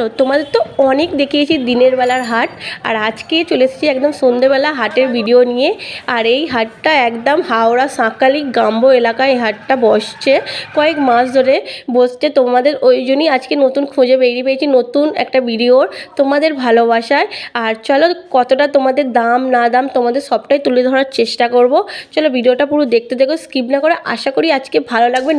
চলো তোমাদের তো অনেক দেখিয়েছি দিনের বেলার হাট, আর আজকে চলে এসেছি একদম সন্ধেবেলা হাটের ভিডিও নিয়ে, আর এই হাটটা একদম হাওড়া সাঁকালি গাম্বো এলাকায় হাটটা বসছে। কয়েক মাস ধরে বসছে তোমাদের, ওই জন্যই আজকে নতুন খুঁজে বেরিয়ে পেয়েছি, নতুন একটা ভিডিওর তোমাদের ভালোবাসায়। আর চলো, কতটা তোমাদের দাম, না দাম তোমাদের সবটাই তুলে ধরার চেষ্টা করব। চলো ভিডিওটা পুরো দেখতে দেখো স্কিপ না করে আশা করি আজকে ভালো লাগবে।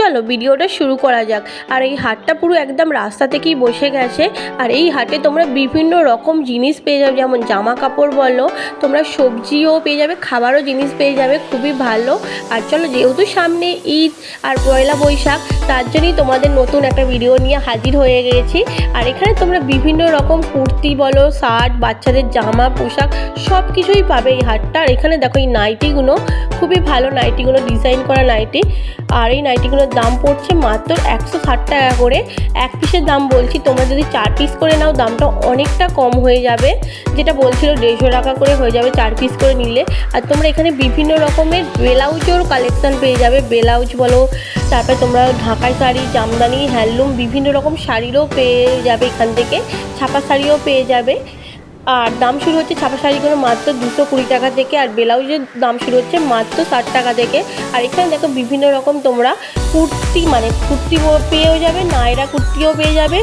চলো ভিডিওটা শুরু করা যাক। আর এই হাটটা পুরো একদম রাস্তা থেকেই বসে গেছে। আর এই হাটে তোমরা বিভিন্ন রকম জিনিস পেয়ে যাবে, যেমন জামা কাপড় বলো, তোমরা সবজিও পেয়ে যাবে, খাবারও জিনিস পেয়ে যাবে, খুবই ভালো। আর চলো যেহেতু সামনে ঈদ আর পয়লা বৈশাখ, তার জন্যই তোমাদের নতুন একটা ভিডিও নিয়ে হাজির হয়ে গেছি। আর এখানে তোমরা বিভিন্ন রকম কুর্তি বলো, শার্ট, বাচ্চাদের জামা, পোশাক সব কিছুই পাবে এই হাটটা। আর এখানে দেখো এই নাইটিগুলো, খুবই ভালো নাইটিগুলো, ডিজাইন করা নাইটি। আর এই নাইটিগুলোর দাম পড়ছে মাত্র একশো ষাট টাকা করে। এক পিসের দাম বলছি, তোমরা যদি চার পিস করে নাও, দামটা অনেকটা কম হয়ে যাবে। যেটা বলছিল দেড়শো টাকা করে হয়ে যাবে চার পিস করে নিলে। আর তোমরা এখানে বিভিন্ন রকমের ব্লাউজের কালেকশান পেয়ে যাবে। ব্লাউজ বলো, তারপরে তোমরা ঢাকাই শাড়ি, জামদানি হ্যান্ডলুম বিভিন্ন রকম শাড়িরও পেয়ে যাবে এখান থেকে। ছাপা শাড়িও পেয়ে যাবে। আর দাম শুরু হচ্ছে ছাপা শাড়িগুলো মাত্র দুশো কুড়ি টাকা থেকে, আর ব্লাউজের দাম শুরু হচ্ছে মাত্র ষাট টাকা থেকে। আর এখানে দেখো বিভিন্ন রকম তোমরা কুর্তি মানে কুর্তি পেয়েও যাবে, নায়রা কুর্তিও পেয়ে যাবে।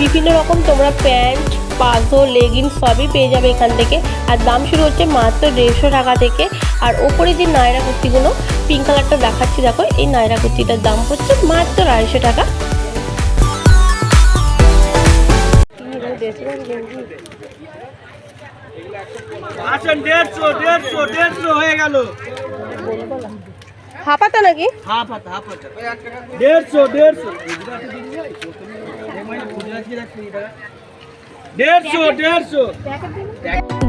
বিভিন্ন রকম তোমরা প্যান্ট পাজো লেগিংস সবই পেয়ে যাবে এখান থেকে। আর দাম শুরু হচ্ছে মাত্র দেড়শো টাকা থেকে। আর ওপরে যে নায়রা কুর্তিগুলো, পিঙ্ক কালারটা দেখাচ্ছি, দেখো, এই নায়রা কুর্তিটার দাম হচ্ছে মাত্র আড়াইশো টাকা। আসেন দেড়শো দেড়শো দেড়শো হয়ে গেল। হাফাতা নাকি? হাফ হাতা হাফ হাতা দেড়শো দেড়শো।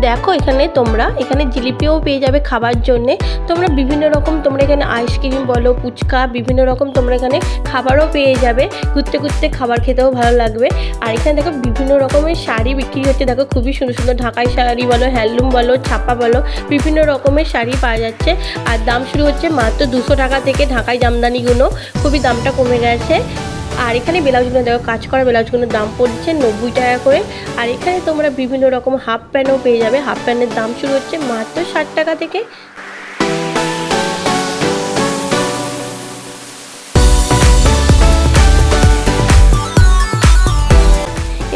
দেখো এখানে তোমরা, এখানে জিলিপিও পেয়ে যাবে খাবার জন্যে। তোমরা বিভিন্ন রকম, তোমরা এখানে আইসক্রিম বলো, ফুচকা, বিভিন্ন রকম তোমরা এখানে খাবারও পেয়ে যাবে। ঘুরতে ঘুরতে খাবার খেতেও ভালো লাগবে। আর এখানে দেখো বিভিন্ন রকমের শাড়ি বিক্রি হচ্ছে। দেখো খুবই সুন্দর সুন্দর ঢাকাই শাড়ি বলো, হ্যান্ডলুম বলো, ছাপা বলো, বিভিন্ন রকমের শাড়ি পাওয়া যাচ্ছে। আর দাম শুরু হচ্ছে মাত্র দুশো টাকা থেকে ঢাকাই জামদানিগুলো। খুবই দামটা কমে গেছে। আর এখানে ব্লাউজগুলো দেখো, কাজ করা ব্লাউজগুলোর দাম পড়ছে নব্বই টাকা করে। আর এখানে তোমরা বিভিন্ন রকম হাফ প্যান্টও পেয়ে যাবে। হাফ প্যান্টের দাম শুরু হচ্ছে মাত্র ষাট টাকা থেকে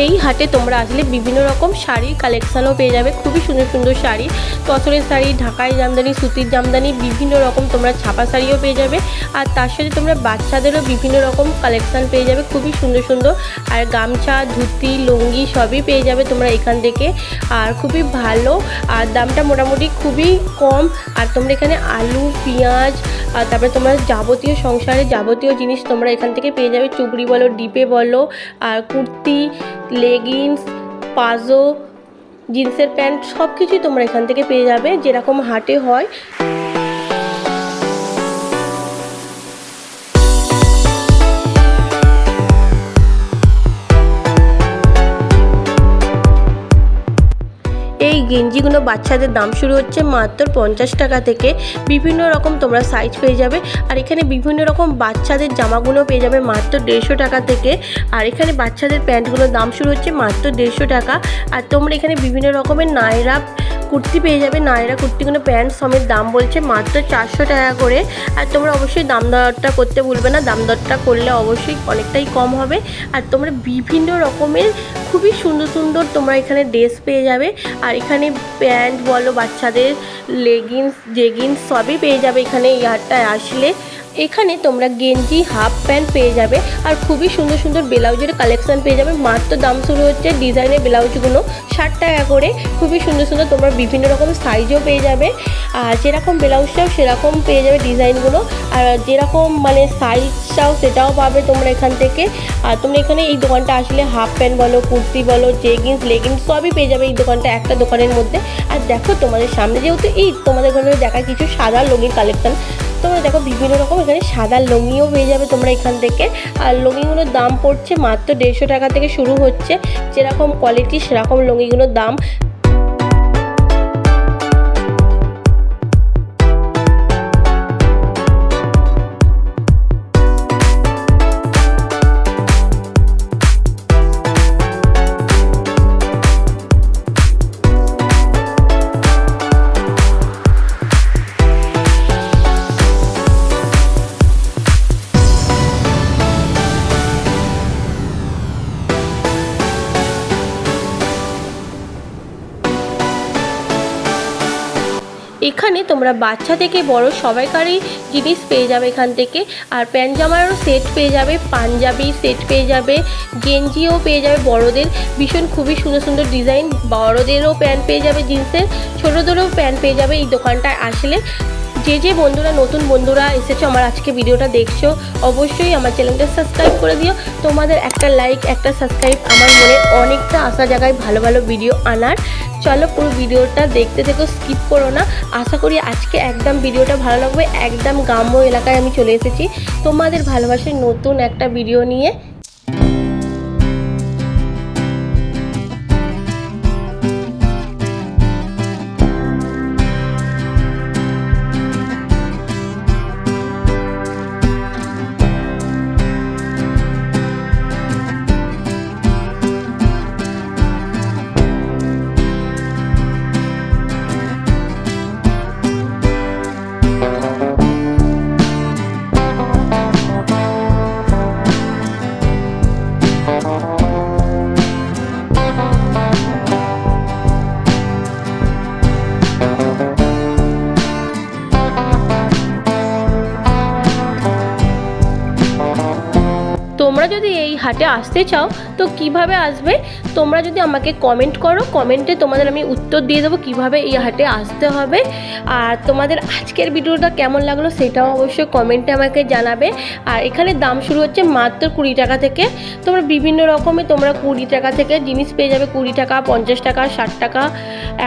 এই হাটে তোমরা আসলে বিভিন্ন রকম শাড়ির কালেকশানও পেয়ে যাবে। খুবই সুন্দর সুন্দর শাড়ি। তসরের শাড়ি, ঢাকাই জামদানি, সুতির জামদানি, বিভিন্ন রকম তোমরা ছাপা শাড়িও পেয়ে যাবে। আর তার সাথে তোমরা বাচ্চাদেরও বিভিন্ন রকম কালেকশান পেয়ে যাবে। খুবই সুন্দর সুন্দর। আর গামছা, ধুতি, লুঙ্গি সবই পেয়ে যাবে তোমরা এখান থেকে। আর খুবই ভালো। আর দামটা মোটামুটি খুবই কম। আর তোমরা এখানে আলু, পেঁয়াজ, আর তারপরে তোমরা যাবতীয় সংসারে যাবতীয় জিনিস তোমরা এখান থেকে পেয়ে যাবে। চুবড়ি বলো, ডিপে বলো, আর কুর্তি লেগিংস পাজো জিন্সের প্যান্ট সব কিছুই তোমরা এখান থেকে পেয়ে যাবে যেরকম হাটে হয়। গেঞ্জিগুলো বাচ্চাদের দাম শুরু হচ্ছে মাত্র পঞ্চাশ টাকা থেকে। বিভিন্ন রকম তোমরা সাইজ পেয়ে যাবে। আর এখানে বিভিন্ন রকম বাচ্চাদের জামাগুলো পেয়ে যাবে মাত্র দেড়শো টাকা থেকে। আর এখানে বাচ্চাদের প্যান্টগুলোর দাম শুরু হচ্ছে মাত্র দেড়শো টাকা। আর তোমরা এখানে বিভিন্ন রকমের নায়রা কুর্তি পেয়ে যাবে। নায়রা কুর্তিগুলো প্যান্ট সমেত দাম বলছে মাত্র চারশো টাকা করে। আর তোমরা অবশ্যই দাম দরটা করতে ভুলবে না। দাম দরটা করলে অবশ্যই অনেকটাই কম হবে। আর তোমরা বিভিন্ন রকমের খুবই সুন্দর সুন্দর তোমরা এখানে ড্রেস পেয়ে যাবে। আর এখানে প্যান্ট বলো, বাচ্চাদের লেগিংস জেগিংস সবই পেয়ে যাবে এখানে এই হাটটায় আসলে। এখানে তোমরা গেঞ্জি, হাফ প্যান্ট পেয়ে যাবে আর খুবই সুন্দর সুন্দর ব্লাউজের কালেকশন পেয়ে যাবে। মাত্র দাম শুরু হচ্ছে ডিজাইনের ব্লাউজগুলো। ষাট টাকা করে। খুবই সুন্দর সুন্দর তোমরা বিভিন্ন রকম সাইজও পেয়ে যাবে। আর যেরকম ব্লাউজটাও সেরকম পেয়ে যাবে ডিজাইনগুলো। আর যেরকম মানে সাইজটাও সেটাও পাবে তোমরা এখান থেকে। আর তোমরা এখানে এই দোকানটা আসলে হাফ প্যান্ট বলো, কুর্তি বলো জেগিংস লেগিংস সবই পেয়ে যাবে এই দোকানটা একটা দোকানের মধ্যে। আর দেখো তোমাদের সামনে যেহেতু এই তোমাদের ঘরে দেখা কিছু সাদা লুঙ্গির কালেকশন তোমরা দেখো বিভিন্ন রকম, এখানে সাদা লুঙ্গিও পেয়ে যাবে তোমরা এখান থেকে। আর লুঙ্গিগুলোর দাম পড়ছে মাত্র দেড়শো টাকা থেকে শুরু হচ্ছে। যেরকম কোয়ালিটি সেরকম লুঙ্গিগুলোর দাম। এখানে তোমরা বাচ্চা থেকে বড় সবাইকারই জিনিস পেয়ে যাবে এখান থেকে। আর প্যান্ট জামারও সেট পেয়ে যাবে, পাঞ্জাবি সেট পেয়ে যাবে, গেঞ্জিও পেয়ে যাবে বড়দের। ভীষণ খুবই সুন্দর সুন্দর ডিজাইন। বড়দেরও প্যান্ট পেয়ে যাবে জিন্সের, ছোটোদেরও প্যান্ট পেয়ে যাবে এই দোকানটায় আসলে। যে যে বন্ধুরা, নতুন বন্ধুরা এসেছ, আমার আজকে ভিডিওটা দেখছ, অবশ্যই আমার চ্যানেলটা সাবস্ক্রাইব করে দিও। তোমাদের একটা লাইক একটা সাবস্ক্রাইব আমার মনে অনেকটা আশা জায়গায় ভালো ভালো ভিডিও আনার। চলো পুরো ভিডিওটা দেখতে থেকো স্কিপ করো না। আশা করি আজকে একদম ভিডিওটা ভালো লাগবে। একদম গ্রাম্য এলাকায় আমি চলে এসেছি। তোমাদের ভালোবাসার নতুন একটা ভিডিও নিয়ে যদি এই হাটে আসতে চাও, তো কীভাবে আসবে? তোমরা যদি আমাকে কমেন্ট করো কমেন্টে তোমাদের আমি উত্তর দিয়ে দেবো কীভাবে এই হাটে আসতে হবে। আর তোমাদের আজকের ভিডিওটা কেমন লাগল সেটাও অবশ্যই কমেন্টে আমাকে জানাবে। আর এখানে দাম শুরু হচ্ছে মাত্র কুড়ি টাকা থেকে। তোমরা বিভিন্ন রকমের তোমরা কুড়ি টাকা থেকে জিনিস পেয়ে যাবে। কুড়ি টাকা, পঞ্চাশ টাকা, ষাট টাকা,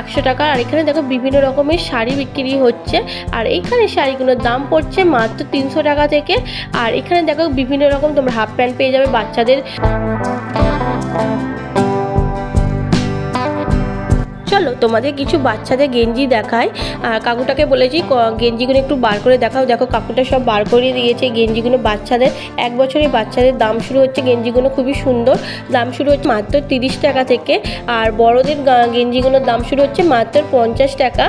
একশো টাকা। আর এখানে দেখো বিভিন্ন রকমের শাড়ি বিক্রি হচ্ছে। আর এইখানে শাড়িগুলোর দাম পড়ছে মাত্র তিনশো টাকা থেকে। আর এখানে দেখো বিভিন্ন রকম তোমরা হাফ প্যান্ট পেয়ে যাবে বাচ্চাদের। চলো, তোমাদের কিছু বাচ্চাদের গেঞ্জি দেখায় আর কাকুটাকে বলেছি গেঞ্জিগুলো একটু বার করে দেখাও। দেখো, কাকুটা সব বার করে দিয়েছে গেঞ্জিগুলো। বাচ্চাদের, এক বছরের বাচ্চাদের দাম শুরু হচ্ছে গেঞ্জিগুলো খুবই সুন্দর। দাম শুরু হচ্ছে মাত্র তিরিশ টাকা থেকে। আর বড়দের গেঞ্জিগুলোর দাম শুরু হচ্ছে মাত্র পঞ্চাশ টাকা।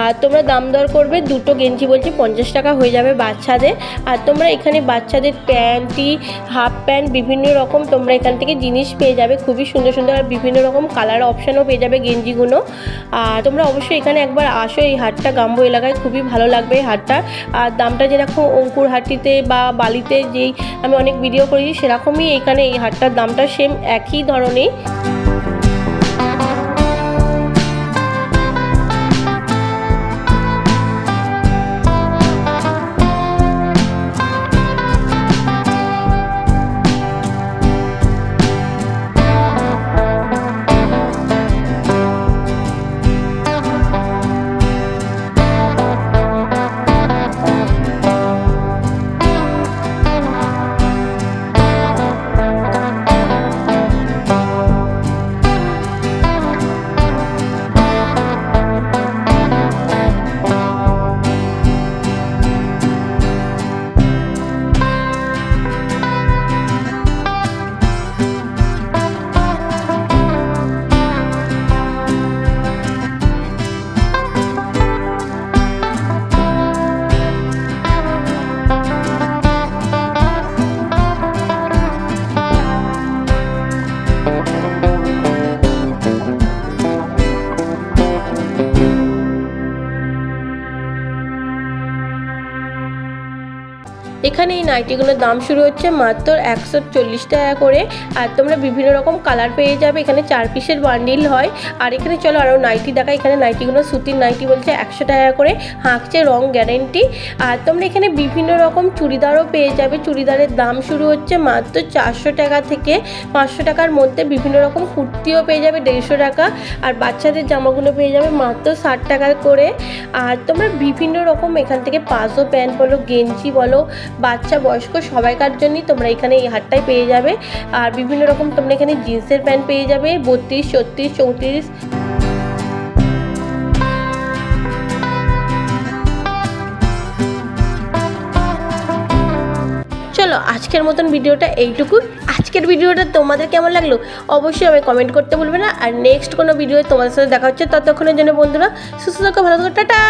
আর তোমরা দাম দর করবে, দুটো গেঞ্জি বলছি পঞ্চাশ টাকা হয়ে যাবে বাচ্চাদের। আর তোমরা এখানে বাচ্চাদের প্যান্টি, হাফ প্যান্ট, বিভিন্ন রকম তোমরা এখান থেকে জিনিস পেয়ে যাবে। খুবই সুন্দর সুন্দর আর বিভিন্ন রকম কালার অপশানও পেয়ে যাবে গেঞ্জিগুলো। আর তোমরা অবশ্যই এখানে একবার আসো, এই হাটটা গাম্বো এলাকায় খুবই ভালো লাগবে এই হাটটা। আর দামটা যেরকম অঙ্কুর হাটিতে বা বালিতে যেই আমি অনেক ভিডিও করেছি, সেরকমই এখানে এই হাটটার দামটা সেম একই ধরনের এখানে এই নাইটিগুলোর দাম শুরু হচ্ছে মাত্র একশো চল্লিশ টাকা করে। আর তোমরা বিভিন্ন রকম কালার পেয়ে যাবে। এখানে চার পিসের বান্ডিল হয়। আর এখানে চলো আরও নাইটি দেখা এখানে নাইটিগুলো সুতির নাইটি বলছে একশো টাকা করে। হাঁকছে রং গ্যারেন্টি আর তোমরা এখানে বিভিন্ন রকম চুড়িদারও পেয়ে যাবে। চুড়িদারের দাম শুরু হচ্ছে মাত্র চারশো টাকা থেকে পাঁচশো টাকার মধ্যে। বিভিন্ন রকম কুর্তিও পেয়ে যাবে দেড়শো টাকা। আর বাচ্চাদের জামাগুলো পেয়ে যাবে মাত্র ষাট টাকা করে। আর তোমরা বিভিন্ন রকম এখান থেকে পাঁচশো প্যান্ট বলো, গেঞ্জি বলো বাচ্চা বয়স্ক সবাইকার জন্যই তোমরা এখানে এই হাটটায় পেয়ে যাবে। আর বিভিন্ন রকম তোমরা এখানে জিন্সের প্যান্ট পেয়ে যাবে, বত্রিশ, ছত্রিশ, চৌত্রিশ। চলো, আজকের মতন ভিডিওটা এইটুকু। আজকের ভিডিওটা তোমাদের কেমন লাগল অবশ্যই আমি কমেন্ট করতে ভুলবে না। আর নেক্সট কোনো ভিডিও তোমাদের সাথে দেখা হচ্ছে। ততক্ষণের জন্য বন্ধুরা, সুস্থ থাকো, ভালো থাকো, টাটা!